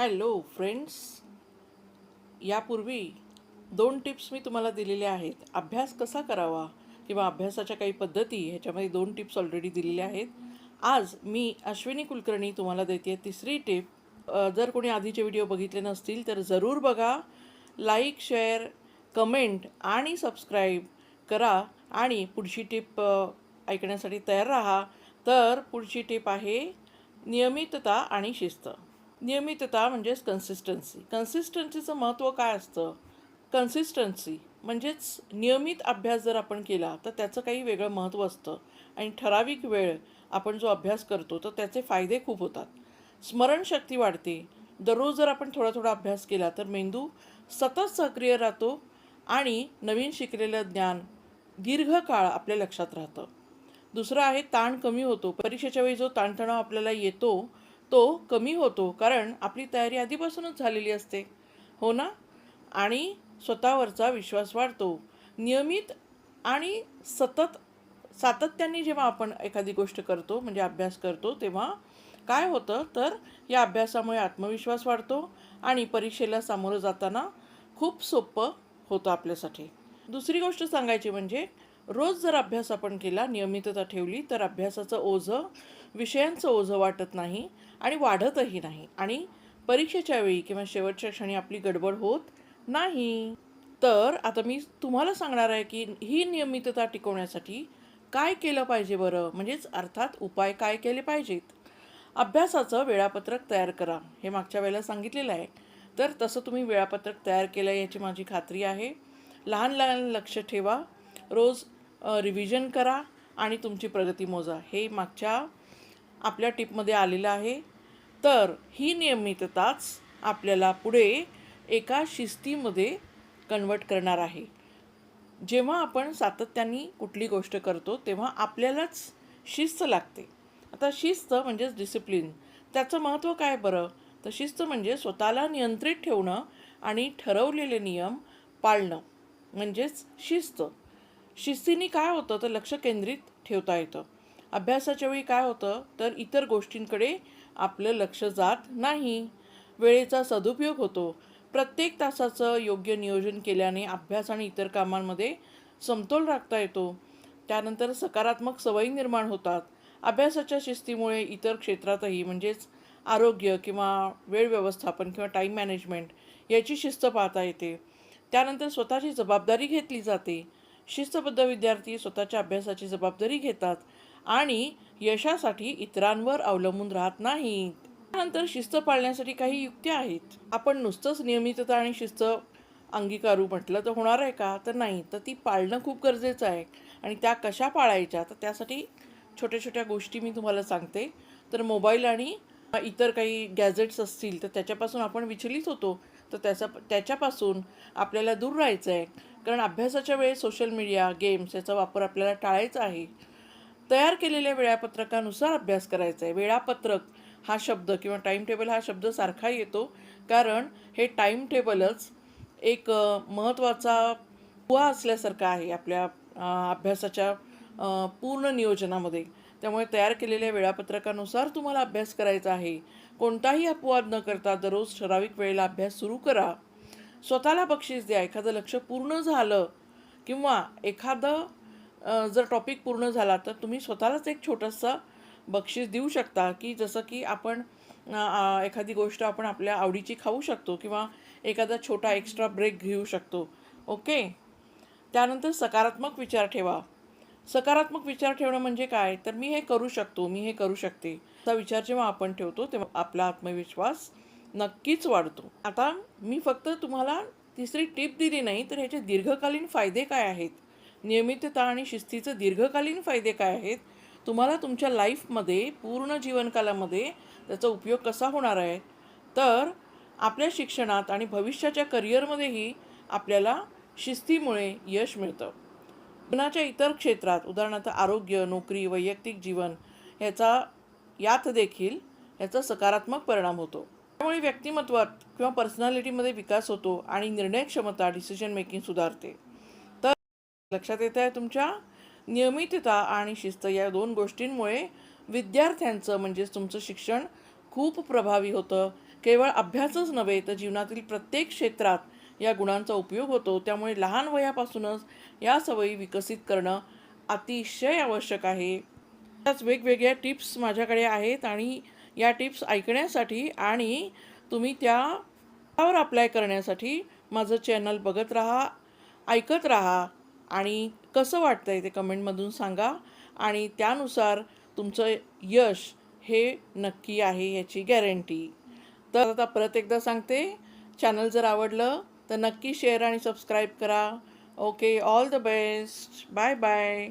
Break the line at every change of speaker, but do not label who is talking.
Hello friends यापूर्वी दोन tips मी तुम्हाला दिलेल्या आहेत. अभ्यास कसा करावा किंवा अभ्यासाच्या काही पद्धती ह्याच्यामध्ये दोन टिप्स ऑलरेडी दिलेल्या आहेत. आज मी अश्विनी कुलकर्णी तुम्हाला देते. तिसरी टिप जर कोणी आधीचे व्हिडिओ बघितले नसतील तर जरूर बघा लाईक शेअर कमेंट आणि सबस्क्राईब करा आणि पुढची टिप ऐकण्यासाठी तयार राहा. तर पुढची टिप आहे नियमितता आणि शिस्त. नियमितता म्हणजेच कन्सिस्टन्सी कन्सिस्टन्सीचं महत्त्व काय असतं? कन्सिस्टन्सी म्हणजेच नियमित अभ्यास जर आपण केला तर त्याचं काही वेगळं महत्त्व असतं. आणि ठराविक वेळ आपण जो अभ्यास करतो तर त्याचे फायदे खूप होतात. स्मरणशक्ती वाढते. दररोज जर आपण थोडा थोडा अभ्यास केला तर मेंदू सतत सक्रिय राहतो आणि नवीन शिकलेलं ज्ञान दीर्घकाळ आपल्या लक्षात राहतं. दुसरं आहे ताण कमी होतो. परीक्षेच्या वेळी जो ताणतणाव आपल्याला येतो तो कमी होतो कारण आपली तयारी आधीपासूनच झालेली असते. हो ना? आणि स्वतःवरचा विश्वास वाढतो. नियमित आणि सतत सातत्याने जेव्हा आपण एखादी गोष्ट करतो म्हणजे अभ्यास करतो तेव्हा काय होतं? तर या अभ्यासामुळे आत्मविश्वास वाढतो आणि परीक्षेला सामोरं जाताना खूप सोपं होतं आपल्यासाठी. दुसरी गोष्ट सांगायची म्हणजे रोज जर अभ्यास आपण केला नियमितता ठेवली तर अभ्यासाचं ओझं विषयांचं ओझं वाटत नाही आणि वाढतही नाही. आणि परीक्षेच्या वेळी किंवा शेवटच्या क्षणी आपली गडबड होत नाही. तर आता मी तुम्हाला सांगणार आहे की ही नियमितता टिकवण्यासाठी काय केलं पाहिजे बरं? म्हणजेच अर्थात उपाय काय केले पाहिजेत? अभ्यासाचं वेळापत्रक तयार करा. हे मागच्या वेळेला सांगितलेलं आहे. तर तसं तुम्ही वेळापत्रक तयार केलं याची माझी खात्री आहे. लहान लहान लक्ष ठेवा. रोज रिव्हिजन करा आणि तुमची प्रगती मोजा. हे मागच्या आपल्या टिपमध्ये आलेलं आहे. तर ही नियमितताच आपल्याला पुढे एका शिस्तीमध्ये कन्वर्ट करणार आहे. जेव्हा आपण सातत्याने कुठली गोष्ट करतो तेव्हा आपल्यालाच शिस्त लागते. आता शिस्त म्हणजेच डिसिप्लिन त्याचं महत्त्व काय बरं? तर शिस्त म्हणजे स्वतःला नियंत्रित ठेवणं आणि ठरवलेले नियम पाळणं. म्हणजेच शिस्त. शिस्तीने काय होतं तर लक्ष केंद्रित ठेवता येतं. अभ्यासाच्या वेळी काय होतं तर इतर गोष्टींकडे आपलं लक्ष जात नाही. वेळेचा सदुपयोग होतो. प्रत्येक तासाचं योग्य नियोजन केल्याने अभ्यास आणि इतर कामांमध्ये समतोल राखता येतो. त्यानंतर सकारात्मक सवयी निर्माण होतात. अभ्यासाच्या शिस्तीमुळे इतर क्षेत्रातही म्हणजेच आरोग्य किंवा वेळ व्यवस्थापन किंवा टाईम मॅनेजमेंट याची शिस्त पाहता येते. त्यानंतर स्वतःची जबाबदारी घेतली जाते. शिस्तबद्ध विद्यार्थी स्वतःच्या अभ्यासाची जबाबदारी घेतात आणि यशासाठी इतरांवर अवलंबून राहत नाहीत. त्यानंतर शिस्त पाळण्यासाठी काही युक्त्या आहेत. आपण नुसतंच नियमितता आणि शिस्त अंगीकारू म्हटलं तर होणार आहे का? तर नाही. तर ती पाळणं खूप गरजेचं आहे. आणि त्या कशा पाळायच्या? तर त्यासाठी छोट्या छोट्या गोष्टी मी तुम्हाला सांगते. तर मोबाईल आणि इतर काही गॅजेट्स असतील तर त्याच्यापासून आपण विचलित होतो. तर त्याचा त्याच्यापासून आपल्याला दूर राहायचं आहे. कारण अभ्यासाच्या वेळी सोशल मीडिया गेम्स याचा वापर आपल्याला टाळायचा आहे. तयार केलेल्या वेळापत्रकानुसार अभ्यास करायचा आहे. वेळापत्रक हा शब्द किंवा टाईम टेबल हा शब्द सारखा येतो. कारण हे टाईम टेबलच एक महत्त्वाचा पुवा असल्यासारखा आहे आपल्या अभ्यासाच्या पूर्ण नियोजनामध्ये. त्यामुळे तयार केलेल्या वेळापत्रकानुसार तुम्हाला अभ्यास करायचा आहे. कोणताही अपवाद न करता दररोज ठराविक वेळेला अभ्यास सुरू करा. स्वतःला बक्षीस द्या. एखादं लक्ष पूर्ण झालं किंवा एखादं जर टॉपिक पूर्ण झाला तर तुम्ही स्वतःलाच एक छोटंसं बक्षीस देऊ शकता की जसं की आपण एखादी गोष्ट आपण आपल्या आवडीची खाऊ शकतो किंवा एखादा छोटा एक्स्ट्रा ब्रेक घेऊ शकतो. ओके त्यानंतर सकारात्मक विचार ठेवा. सकारात्मक विचार ठेवणं म्हणजे काय? तर मी हे करू शकतो मी हे करू शकते. असा विचार जेव्हा आपण ठेवतो तेव्हा आपला आत्मविश्वास नक्कीच वाढतो. आता मी फक्त तुम्हाला तिसरी टीप दिली नाही तर ह्याचे दीर्घकालीन फायदे काय आहेत? नियमितता आणि शिस्तीचं दीर्घकालीन फायदे काय आहेत? तुम्हाला तुमच्या लाईफमध्ये पूर्ण जीवनकालामध्ये त्याचा उपयोग कसा होणार आहे? तर आपल्या शिक्षणात आणि भविष्याच्या करिअरमध्येही आपल्याला शिस्तीमुळे यश मिळतं. जीवनाच्या इतर क्षेत्रात उदाहरणार्थ आरोग्य नोकरी वैयक्तिक जीवन ह्याचा यात देखील याचा सकारात्मक परिणाम होतो. त्यामुळे व्यक्तिमत्वात किंवा पर्सनॅलिटीमध्ये विकास होतो आणि निर्णय क्षमता डिसिजन मेकिंग सुधारते. तर लक्षात येत आहे तुमच्या नियमितता आणि शिस्त या दोन गोष्टींमुळे विद्यार्थ्यांचं म्हणजेच तुमचं शिक्षण खूप प्रभावी होतं. केवळ अभ्यासच नव्हे तर जीवनातील प्रत्येक क्षेत्रात या गुणांचा उपयोग होतो. त्यामुळे लहान वयापासूनच या सवयी विकसित करणं अतिशय आवश्यक आहे. त्याच वेगवेगळ्या टिप्स माझ्याकडे आहेत आणि या टिप्स ऐकण्यासाठी आणि तुम्ही त्यावर अप्लाय करण्यासाठी माझं चॅनल बघत राहा ऐकत राहा आणि कसं वाटतं आहे ते कमेंटमधून सांगा आणि त्यानुसार तुमचं यश हे नक्की आहे याची गॅरंटी तर आता परत एकदा सांगते चॅनल जर आवडलं तर नक्की शेअर आणि सबस्क्राईब करा. Okay all the best bye bye